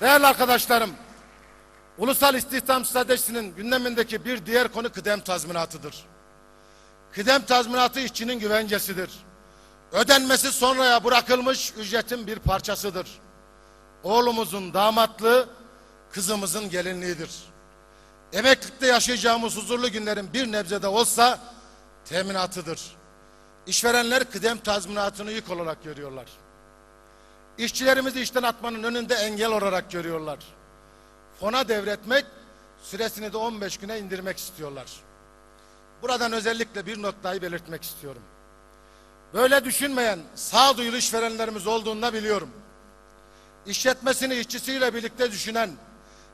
Değerli arkadaşlarım, Ulusal İstihdam Stratejisi'nin gündemindeki bir diğer konu kıdem tazminatıdır. Kıdem tazminatı işçinin güvencesidir. Ödenmesi sonraya bırakılmış ücretin bir parçasıdır. Oğlumuzun damatlığı, kızımızın gelinliğidir. Emeklilikte yaşayacağımız huzurlu günlerin bir nebze de olsa teminatıdır. İşverenler kıdem tazminatını yük olarak görüyorlar. İşçilerimizi işten atmanın önünde engel olarak görüyorlar. Fona devretmek, süresini de 15 güne indirmek istiyorlar. Buradan özellikle bir noktayı belirtmek istiyorum. Böyle düşünmeyen sağduyulu işverenlerimiz olduğunu biliyorum. İşletmesini işçisiyle birlikte düşünen,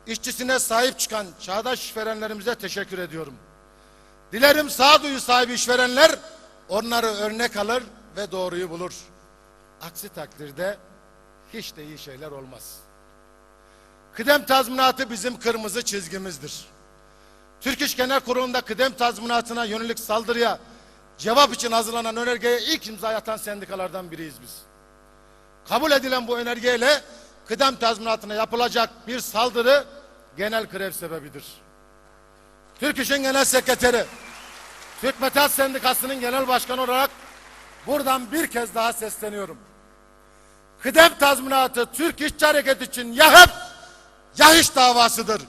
işçisine sahip çıkan çağdaş işverenlerimize teşekkür ediyorum. Dilerim sağduyu sahibi işverenler onları örnek alır ve doğruyu bulur. Aksi takdirde hiç de iyi şeyler olmaz. Kıdem tazminatı bizim kırmızı çizgimizdir. Türk İş Genel Kurulu'nda kıdem tazminatına yönelik saldırıya cevap için hazırlanan önergeye ilk imza atan sendikalardan biriyiz biz. Kabul edilen bu önergeyle kıdem tazminatına yapılacak bir saldırı genel grev sebebidir. Türk İş'in genel sekreteri, Türk Metal Sendikası'nın genel başkanı olarak buradan bir kez daha sesleniyorum. Kıdem tazminatı Türk İşçi Hareketi için ya hep ya hiç davasıdır.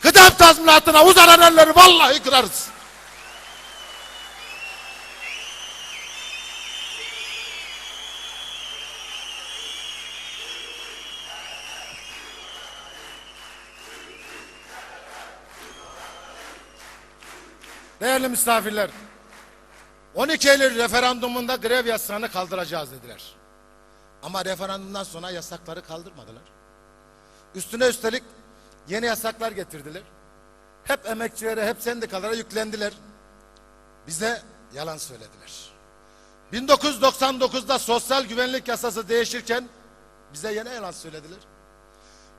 Kıdem tazminatına uzanan elleri vallahi kırarız. Değerli misafirler, 12 Eylül referandumunda grev yasağını kaldıracağız dediler. Ama referandumdan sonra yasakları kaldırmadılar. Üstüne üstelik yeni yasaklar getirdiler. Hep emekçilere, hep sendikalara yüklendiler. Bize yalan söylediler. 1999'da sosyal güvenlik yasası değişirken bize yine yalan söylediler.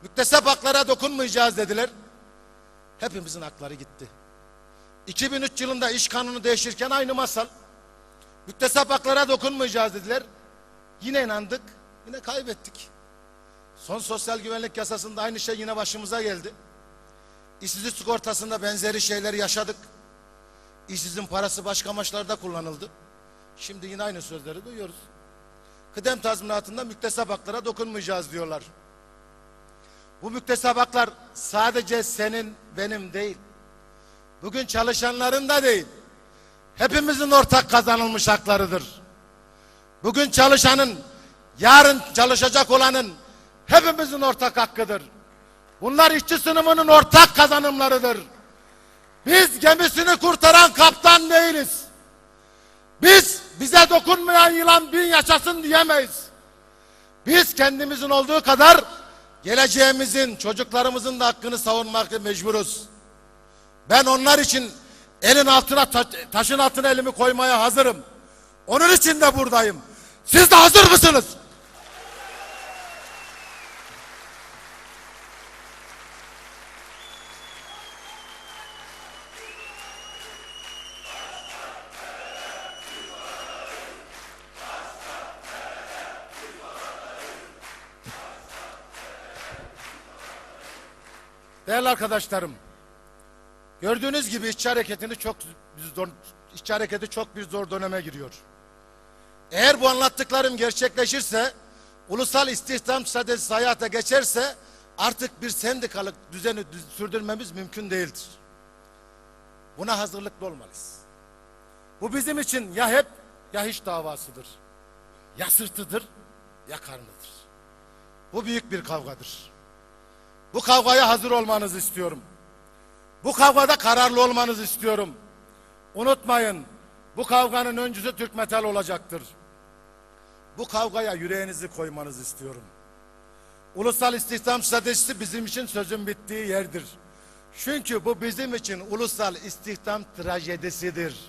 Müktesep haklara dokunmayacağız dediler. Hepimizin hakları gitti. 2003 yılında iş kanunu değişirken aynı masal. Müktesep haklara dokunmayacağız dediler. Yine inandık, yine kaybettik. Son sosyal güvenlik yasasında aynı şey yine başımıza geldi. İşsizlik sigortasında benzeri şeyler yaşadık. İşsizin parası başka amaçlarda kullanıldı. Şimdi yine aynı sözleri duyuyoruz. Kıdem tazminatında müktesep haklara dokunmayacağız diyorlar. Bu müktesep haklar sadece senin, benim değil. Bugün çalışanların da değil. Hepimizin ortak kazanılmış haklarıdır. Bugün çalışanın, yarın çalışacak olanın hepimizin ortak hakkıdır. Bunlar işçi sınıfının ortak kazanımlarıdır. Biz gemisini kurtaran kaptan değiliz. Biz bize dokunmayan yılan bin yaşasın diyemeyiz. Biz kendimizin olduğu kadar geleceğimizin, çocuklarımızın da hakkını savunmakta mecburuz. Ben onlar için elin altına ta taşın altına elimi koymaya hazırım. Onun için de buradayım. Siz de hazır mısınız? Değerli arkadaşlarım, gördüğünüz gibi işçi hareketini çok zor, işçi hareketi çok bir zor döneme giriyor. Eğer bu anlattıklarım gerçekleşirse, ulusal istihdam stratejisi hayata geçerse artık bir sendikalık düzeni düz- sürdürmemiz mümkün değildir. Buna hazırlıklı olmalıyız. Bu bizim için ya hep ya hiç davasıdır. Ya sırtıdır ya karnıdır. Bu büyük bir kavgadır. Bu kavgaya hazır olmanızı istiyorum. Bu kavgada kararlı olmanızı istiyorum. Unutmayın, bu kavganın öncüsü Türk Metal olacaktır. Bu kavgaya yüreğinizi koymanızı istiyorum. Ulusal istihdam stratejisi bizim için sözün bittiği yerdir. Çünkü bu bizim için ulusal istihdam trajedisidir.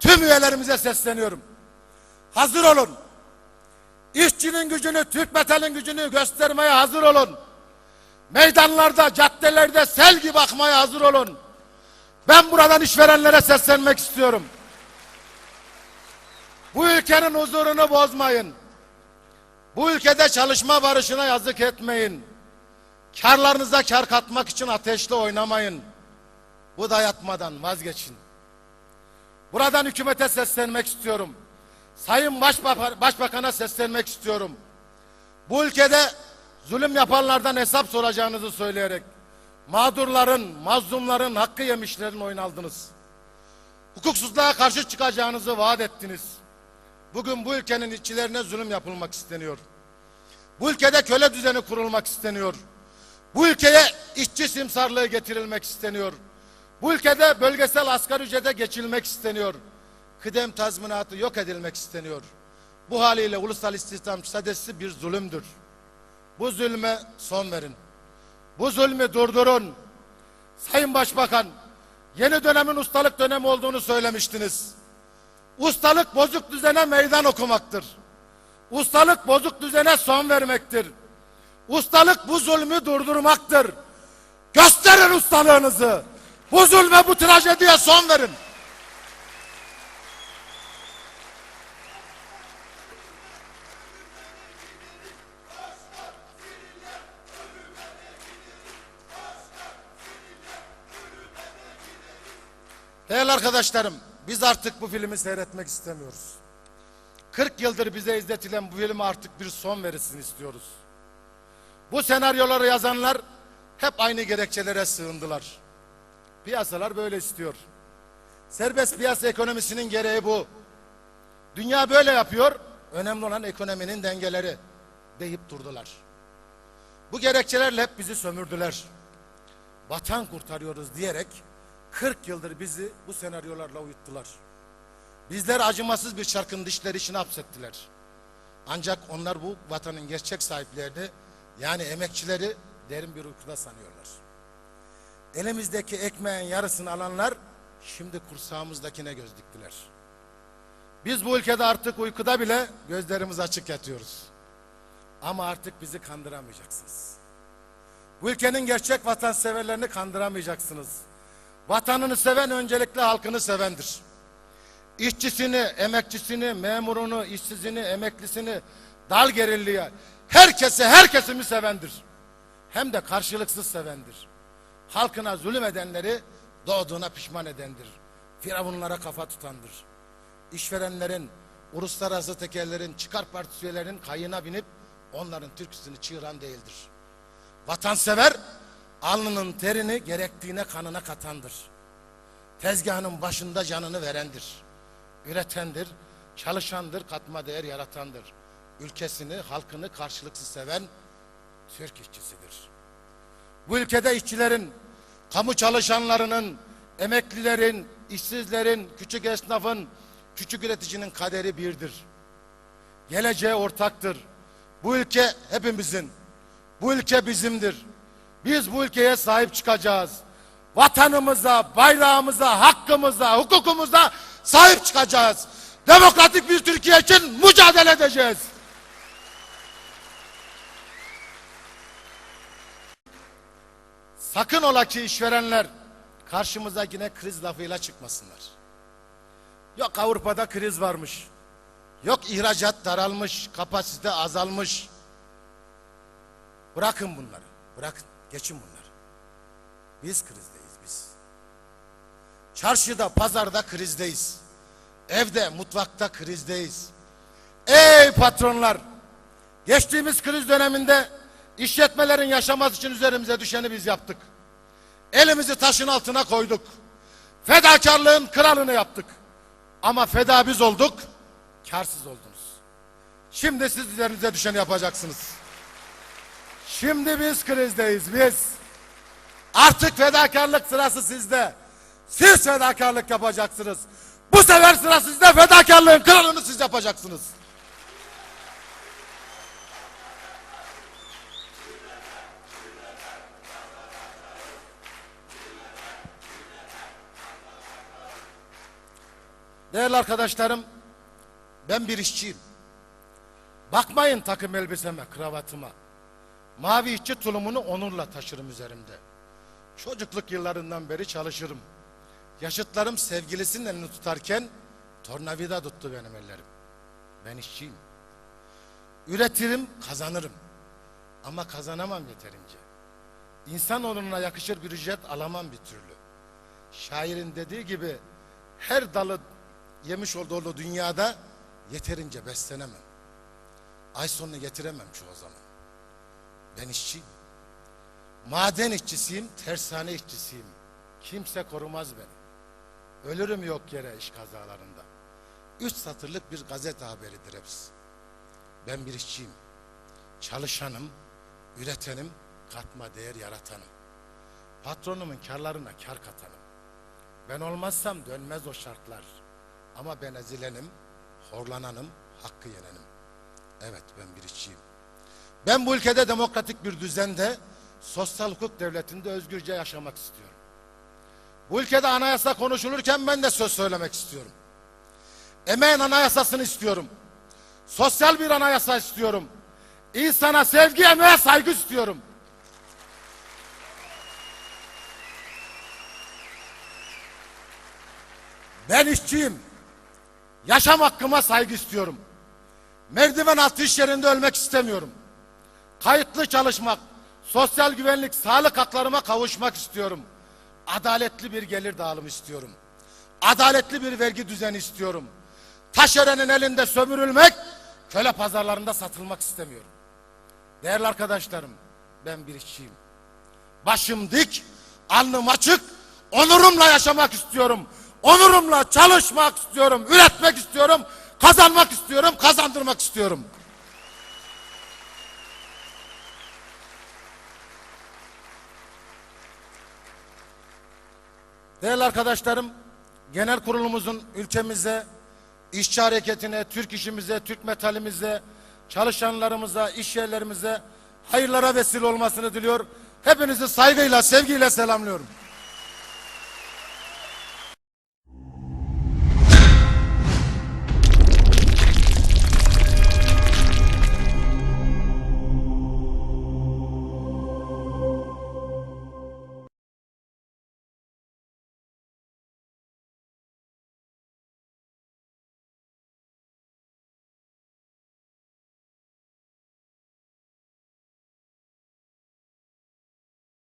Tüm üyelerimize sesleniyorum. Hazır olun. İşçinin gücünü, Türk metalin gücünü göstermeye hazır olun. Meydanlarda, caddelerde sel gibi akmaya hazır olun. Ben buradan işverenlere seslenmek istiyorum. Bu ülkenin huzurunu bozmayın. Bu ülkede çalışma barışına yazık etmeyin. Karlarınıza kar katmak için ateşle oynamayın. Bu dayatmadan vazgeçin. Buradan hükümete seslenmek istiyorum. Sayın Başbakan, Başbakan'a seslenmek istiyorum. Bu ülkede zulüm yapanlardan hesap soracağınızı söyleyerek mağdurların, mazlumların, hakkı yemişlerin oyun aldınız. Hukuksuzluğa karşı çıkacağınızı vaat ettiniz. Bugün bu ülkenin işçilerine zulüm yapılmak isteniyor. Bu ülkede köle düzeni kurulmak isteniyor. Bu ülkeye işçi simsarlığı getirilmek isteniyor. Bu ülkede bölgesel asgari ücrete geçilmek isteniyor. Kıdem tazminatı yok edilmek isteniyor. Bu haliyle ulusal istihdam stratejisi bir zulümdür. Bu zulme son verin. Bu zulmü durdurun. Sayın Başbakan, yeni dönemin ustalık dönemi olduğunu söylemiştiniz. Ustalık bozuk düzene meydan okumaktır. Ustalık bozuk düzene son vermektir. Ustalık bu zulmü durdurmaktır. Gösterin ustalığınızı. Bu zulme bu trajediye son verin. Değerli arkadaşlarım, biz artık bu filmi seyretmek istemiyoruz. 40 yıldır bize izletilen bu filme artık bir son verilsin istiyoruz. Bu senaryoları yazanlar hep aynı gerekçelere sığındılar. Piyasalar böyle istiyor. Serbest piyasa ekonomisinin gereği bu. Dünya böyle yapıyor. Önemli olan ekonominin dengeleri deyip durdular. Bu gerekçelerle hep bizi sömürdüler. Vatan kurtarıyoruz diyerek 40 yıldır bizi bu senaryolarla uyuttular. Bizler acımasız bir çarkın dişleri içine hapsettiler. Ancak onlar bu vatanın gerçek sahiplerini yani emekçileri derin bir uykuda sanıyorlar. Elimizdeki ekmeğin yarısını alanlar şimdi kursağımızdakine göz diktiler. Biz bu ülkede artık uykuda bile gözlerimiz açık yatıyoruz. Ama artık bizi kandıramayacaksınız. Bu ülkenin gerçek vatanseverlerini kandıramayacaksınız. Vatanını seven öncelikle halkını sevendir. İşçisini, emekçisini, memurunu, işsizini, emeklisini, dal gerilliye, herkese, her kesimi sevendir. Hem de karşılıksız sevendir. Halkına zulüm edenleri doğduğuna pişman edendir. Firavunlara kafa tutandır. İşverenlerin, uluslararası tekerlerin, çıkar partisi üyelerinin kayığına binip onların türküsünü çığıran değildir. Vatansever, alnının terini gerektiğine kanına katandır. Tezgahının başında canını verendir. Üretendir, çalışandır, katma değer yaratandır. Ülkesini, halkını karşılıksız seven Türk işçisidir. Bu ülkede işçilerin, kamu çalışanlarının, emeklilerin, işsizlerin, küçük esnafın, küçük üreticinin kaderi birdir. Geleceğe ortaktır. Bu ülke hepimizin. Bu ülke bizimdir. Biz bu ülkeye sahip çıkacağız. Vatanımıza, bayrağımıza, hakkımıza, hukukumuza sahip çıkacağız. Demokratik bir Türkiye için mücadele edeceğiz. Sakın ola ki işverenler karşımıza yine kriz lafıyla çıkmasınlar. Yok Avrupa'da kriz varmış. Yok ihracat daralmış, kapasite azalmış. Bırakın bunları. Bırakın. Geçin bunları. Biz krizdeyiz biz. Çarşıda, pazarda krizdeyiz. Evde, mutfakta krizdeyiz. Ey patronlar! Geçtiğimiz kriz döneminde işletmelerin yaşaması için üzerimize düşeni biz yaptık. Elimizi taşın altına koyduk. Fedakarlığın kralını yaptık. Ama feda biz olduk, karsız oldunuz. Şimdi siz üzerinize düşeni yapacaksınız. Şimdi biz krizdeyiz biz. Artık fedakarlık sırası sizde. Siz fedakarlık yapacaksınız. Bu sefer sıra sizde fedakarlığın kralını siz yapacaksınız. Değerli arkadaşlarım, ben bir işçiyim. Bakmayın takım elbiseme, kravatıma. Mavi işçi tulumunu onurla taşırım üzerimde. Çocukluk yıllarından beri çalışırım. Yaşıtlarım sevgilisinin elini tutarken tornavida tuttu benim ellerim. Ben işçiyim. Üretirim, kazanırım. Ama kazanamam yeterince. insanoğluna yakışır bir ücret alamam bir türlü. Şairin dediği gibi her dalı yemiş olduğu dünyada yeterince beslenemem. Ay sonunu getiremem çoğu zaman. Ben işçiyim. Maden işçisiyim, tersane işçisiyim. Kimse korumaz beni. Ölürüm yok yere iş kazalarında. Üç satırlık bir gazete haberidir hepsi. Ben bir işçiyim. Çalışanım, üretenim, katma değer yaratanım. Patronumun karlarına kar katanım. Ben olmazsam dönmez o şartlar. Ama ben ezilenim, horlananım, hakkı yenenim. Evet ben bir işçiyim. Ben bu ülkede demokratik bir düzende, sosyal hukuk devletinde özgürce yaşamak istiyorum. Bu ülkede anayasa konuşulurken ben de söz söylemek istiyorum. Emeğin anayasasını istiyorum. Sosyal bir anayasa istiyorum. İnsana sevgi, emeğe saygı istiyorum. Ben işçiyim. Yaşam hakkıma saygı istiyorum. Merdiven altı iş yerinde ölmek istemiyorum. Kayıtlı çalışmak, sosyal güvenlik, sağlık haklarıma kavuşmak istiyorum. Adaletli bir gelir dağılımı istiyorum. Adaletli bir vergi düzeni istiyorum. Taşerenin elinde sömürülmek, köle pazarlarında satılmak istemiyorum. Değerli arkadaşlarım, ben bir işçiyim. Başım dik, alnım açık, onurumla yaşamak istiyorum. Onurumla çalışmak istiyorum, üretmek istiyorum, kazanmak istiyorum, kazandırmak istiyorum. Değerli arkadaşlarım, genel kurulumuzun ülkemize, işçi hareketine, Türk işimize, Türk metalimize, çalışanlarımıza, iş yerlerimize hayırlara vesile olmasını diliyor. Hepinizi saygıyla, sevgiyle selamlıyorum.